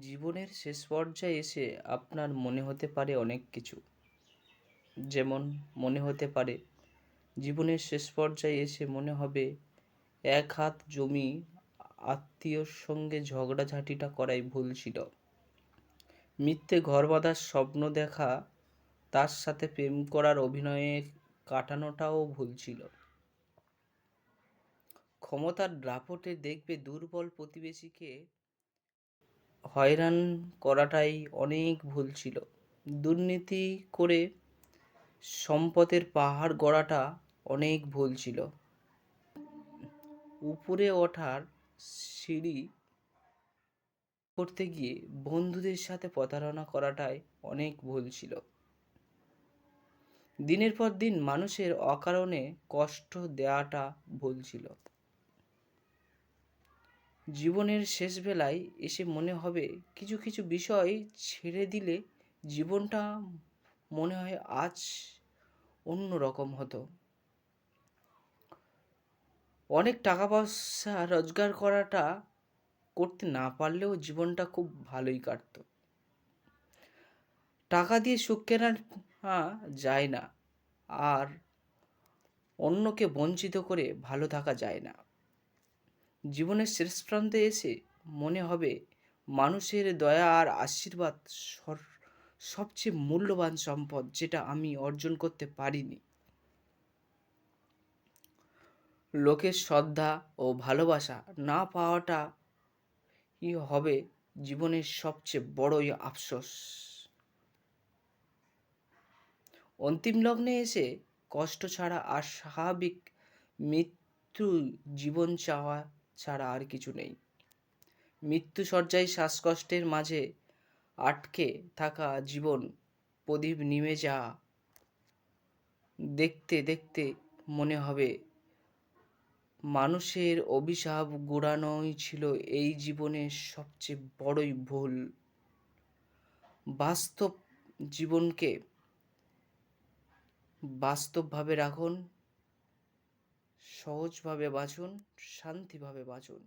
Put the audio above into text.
জীবনের শেষ পর্যায়ে এসে আপনার মনে হতে পারে অনেক কিছু। যেমন মনে হতে পারে, জীবনের শেষ পর্যায়ে এসে মনে হবে, এক হাত জমি আত্মীয়র সঙ্গে ঝগড়াঝাঁটিটা করাই ভুল ছিল। মিথ্যে ঘর বাঁধার স্বপ্ন দেখা, তার সাথে প্রেম করার অভিনয়ে কাটানোটাও ভুল ছিল। ক্ষমতার দাপটে দেখবে দুর্বল প্রতিবেশীকে হয়রান করাটাই অনেক ভুল ছিল। দুর্নীতি করে সম্পদের পাহাড় গড়াটা অনেক ভুল ছিল। উপরে ওঠার সিঁড়ি করতে গিয়ে বন্ধুদের সাথে প্রতারণা করাটাই অনেক ভুল ছিল। দিনের পর দিন মানুষের অকারণে কষ্ট দেওয়াটা ভুল ছিল। জীবনের শেষ বেলায় এসে মনে হবে কিছু কিছু বিষয় ছেড়ে দিলে জীবনটা মনে হয় আজ অন্য রকম হতো। অনেক টাকা পয়সা রোজগার করাটা করতে না পারলেও জীবনটা খুব ভালোই কাটতো। টাকা দিয়ে সুখ কেনা যায় না, আর অন্যকে বঞ্চিত করে ভালো থাকা যায় না। জীবনের শেষ প্রান্তে এসে মনে হবে মানুষের দয়া আর আশীর্বাদ সবচেয়ে মূল্যবান সম্পদ যেটা আমি অর্জন করতে পারিনি। লোকের শ্রদ্ধা ও ভালোবাসা না পাওয়াটা ই হবে জীবনের সবচেয়ে বড়ই আফসোস। অন্তিম লগ্নে এসে কষ্ট ছাড়া আর স্বাভাবিক মৃত্যু জীবন চাওয়া ছাড়া আর কিছু নেই। মৃত্যু সজ্জায় শ্বাসকষ্টের মাঝে আটকে থাকা জীবন প্রদীপ নিমে যা। দেখতে দেখতে মনে হবে, মানুষের অভিশাপ গোড়ানোই ছিল এই জীবনের সবচেয়ে বড়ই ভুল। বাস্তব জীবনকে বাস্তবভাবে রাখুন সহজভাবে বাঁচুন শান্তিভাবে বাঁচুন।